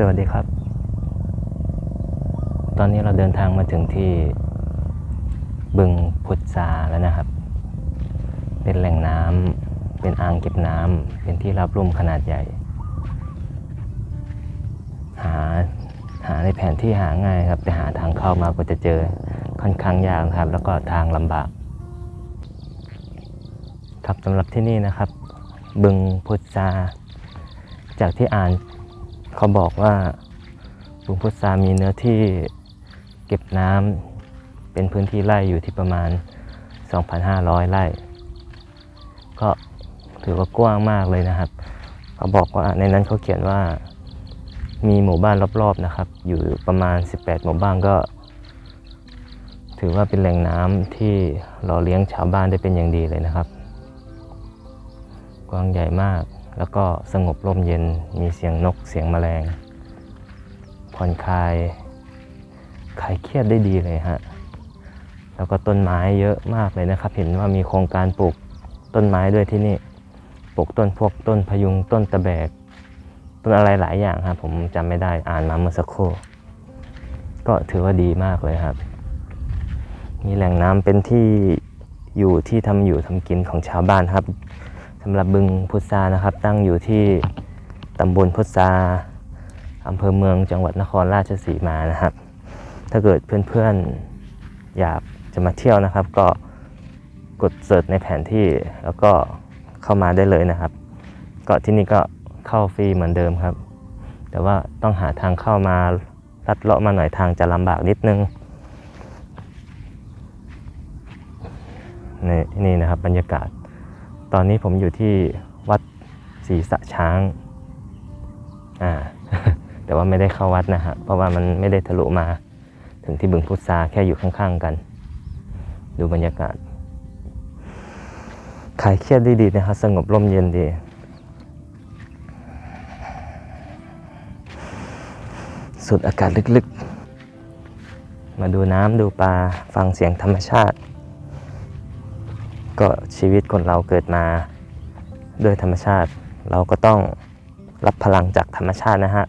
สวัสดีครับ ตอนนี้เราเดินทางมาถึงที่บึงพุทธาแล้วนะครับ เป็นแหล่งน้ำเป็นอ่างเก็บน้ำเป็นที่รับรุ่มขนาดใหญ่ หาหาในแผนที่หาง่ายครับ แต่หาทางเข้ามาก็จะเจอค่อนข้างยากครับ แล้วก็ทางลำบาก ครับสำหรับที่นี่นะครับ บึงพุทธาจากที่อ่าน เขาบอกว่าบึงพุทธามีเนื้อที่เก็บน้ำเป็นพื้นที่ไร่อยู่ที่ประมาณ 2,500 ไร่ ก็ถือว่ากว้างมากเลยนะครับ เขาบอกว่าในนั้นเขาเขียนว่ามีหมู่บ้านรอบๆนะครับ อยู่ประมาณ 18 หมู่บ้านก็ ถือว่าเป็นแหล่งน้ำที่หล่อเลี้ยงชาวบ้านได้เป็นอย่างดีเลยนะครับ กว้างใหญ่มาก แล้วก็สงบร่มเย็นมีเสียงนกเสียงแมลง ผ่อนคลายคลายเครียดได้ดีเลยฮะ แล้วก็ต้นไม้เยอะมากเลยนะครับ เห็นว่ามีโครงการปลูกต้นไม้ด้วยที่นี่ปลูกต้นพวกต้นพยุงต้นตะแบก ต้นอะไรหลายอย่างครับผมจำไม่ได้อ่านมาเมื่อสักครู่ก็ถือว่าดีมากเลยครับ มีแหล่งน้ำเป็นที่อยู่ที่ทำอยู่ทำกินของชาวบ้านครับ สำหรับบึงพุทรานะครับ ตั้งอยู่ที่ตำบลพุทราอำเภอเมืองจังหวัดนครราชสีมานะครับ ถ้าเกิดเพื่อนๆอยากจะมาเที่ยวนะครับ ก็กดเสิร์ชในแผนที่แล้วก็เข้ามาได้เลยนะครับ ก็ที่นี่ก็เข้าฟรีเหมือนเดิมครับ แต่ว่าต้องหาทางเข้ามาลัดเลาะมาหน่อยทางจะลำบากนิดนึงนี่นี่นะครับบรรยากาศ ตอนนี้ผมอยู่ที่วัดศรีสะช้าง อ่า แต่ว่าไม่ได้เข้าวัดนะฮะ เพราะว่ามันไม่ได้ทะลุมา ถึงที่บึงพุทราแค่อยู่ข้างๆกัน ดูบรรยากาศคลายเครียดได้ดีนะครับสงบร่มเย็นดีสูดอากาศลึกๆ มาดูน้ำดูปลาฟังเสียงธรรมชาติ ก็ชีวิตคนเราเกิดมาด้วยธรรมชาติ เราก็ต้องรับพลังจากธรรมชาตินะฮะ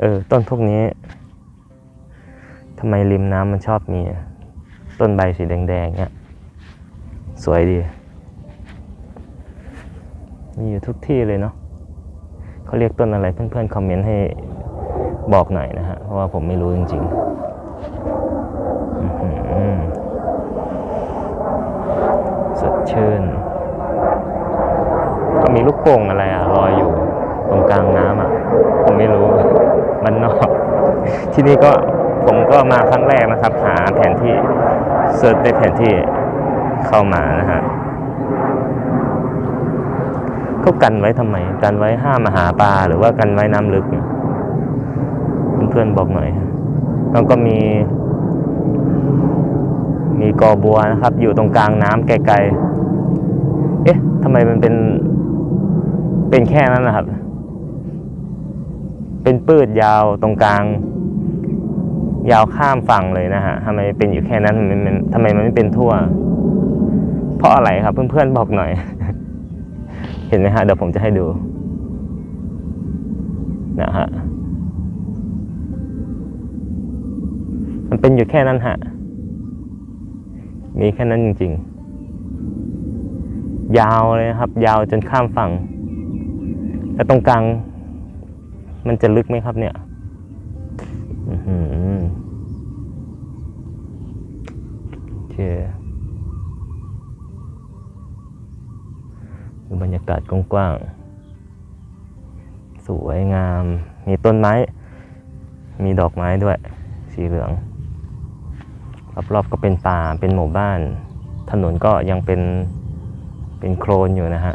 เออ ต้นพวกนี้ทำไมริมน้ำมันชอบมีต้นใบสีแดงๆเนี้ยสวยดี มีอยู่ทุกที่เลยเนาะเขาเรียกต้นอะไรเพื่อนๆคอมเมนต์ให้บอกหน่อยนะฮะ เพราะว่าผมไม่รู้จริงๆอื้อหือสดชื่น ก็มีลูก โป่งอะไรอะลอยอยู่ตรงกลางน้ำอะผมไม่รู้ มันนอก ที่นี่ก็ผมก็มาครั้งแรกนะครับ หาแผนที่เซิร์ชในแผนที่เข้ามานะฮะเขากันไว้ทำไม กันไว้ห้ามมาหาปลาหรือว่ากันไว้น้ำลึกเนี่ยเพื่อนๆบอกหน่อยแล้วก็มี มีกอบัวนะครับ อยู่ตรงกลางน้ำไกลๆเอ๊ะทำไมมันเป็น เป็นแค่นั้นนะครับ เป็นปืดยาวตรงกลาง ยาวข้ามฝั่งเลยนะฮะทำไมเป็นอยู่แค่นั้นมันมันทำไมมันไม่เป็นทั่ว เพราะอะไรครับเพื่อนๆบอกหน่อย เห็นไหมฮะเดี๋ยวผมจะให้ดู นะฮะมันเป็นอยู่แค่นั้นฮะมีแค่นั้นจริง ๆ ยาวเลยนะครับ ยาวจนข้ามฝั่ง แล้วตรงกลาง มันจะลึกไหมครับเนี่ยอื้อหือโอเคดูบรรยากาศกว้างๆ สวยงาม มีต้นไม้ มีดอกไม้ด้วย สีเหลือง รอบๆก็เป็นป่า เป็นหมู่บ้าน ถนนก็ยังเป็น เป็นโคลนอยู่นะฮะ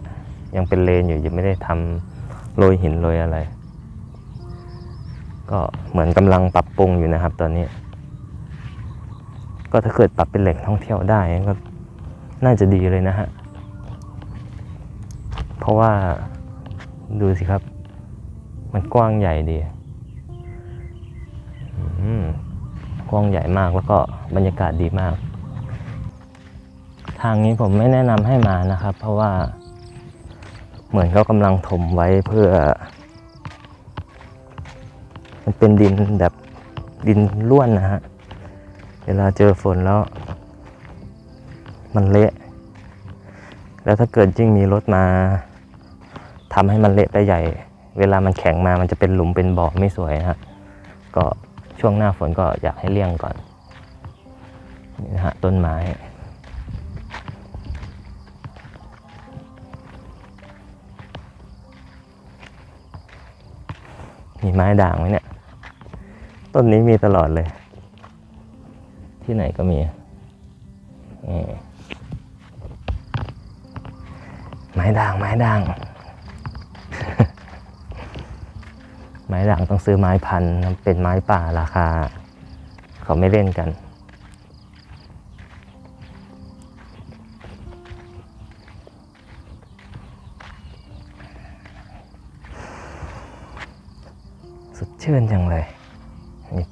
ยังเป็นเลนอยู่ ยังไม่ได้ทำ โรยหินโรยอะไร ก็เหมือนกำลังปรับปรุงอยู่นะครับ ตอนนี้ ก็ถ้าเกิดปรับเป็นแหล่งท่องเที่ยวได้ก็น่าจะดีเลยนะฮะ เพราะว่าดูสิครับ มันกว้างใหญ่ดีกว้างใหญ่มากแล้วก็บรรยากาศดีมาก ทางนี้ผมไม่แนะนำให้มานะครับ เพราะว่า เหมือนเขากำลังถมไว้เพื่อ มันเป็นดินแบบดินร่วนนะฮะ เวลาเจอฝนแล้ว มันเละ แล้วถ้าเกิดยิ่งมีรถมาทำให้มันเละไปใหญ่ เวลามันแข็งมามันจะเป็นหลุมเป็นบ่อไม่สวยฮะ ก็ช่วงหน้าฝนก็อยากให้เลี่ยงก่อนนี่นะฮะต้นไม้ มีไม้ด่างไหมเนี่ย ต้นนี้มีตลอดเลย ที่ไหนก็มีไม้ด่าง ไม้ด่าง ไม้ด่างต้องซื้อไม้พันธุ์เป็นไม้ป่าราคา เขาไม่เล่นกัน สดชื่นจังเลยนี่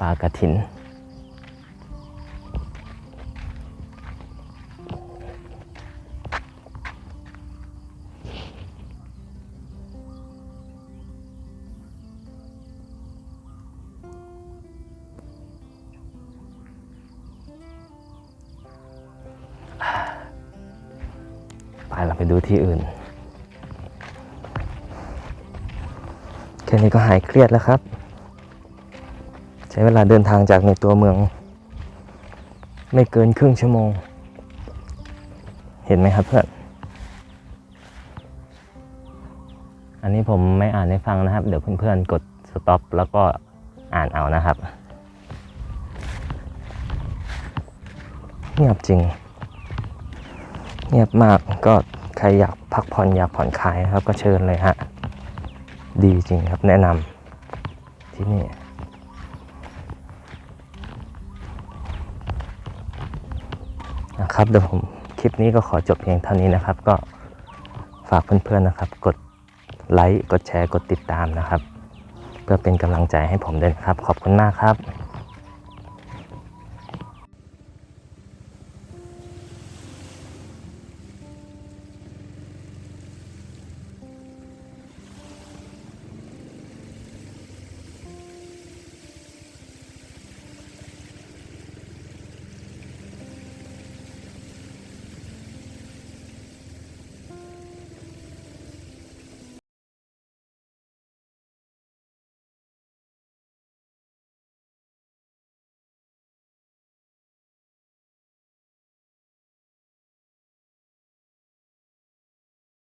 ปลากระถิน ไปเราไปดูที่อื่น ค่นี้ก็หายเครียดแล้วครับ ใช้เวลาเดินทางจากในตัวเมือง ไม่เกินครึ่งชั่วโมง เห็นไหมครับเพื่อน อันนี้ผมไม่อ่านให้ฟังนะครับ เดี๋ยวเพื่อนๆกดสต็อปแล้วก็อ่านเอานะครับเงียบจริง เงียบมากก็ใครอยากพักผ่อนอยากผ่อนคลายครับก็เชิญเลยฮะ ดีจริงครับแนะนำที่นี่นะครับเดี๋ยวผมคลิปนี้ก็ขอจบเพียงเท่านี้นะครับ ก็ฝากเพื่อนๆนะครับ กดไลค์กดแชร์กดติดตามนะครับ เพื่อเป็นกำลังใจให้ผมด้วยนครับ ขอบคุณมากครับ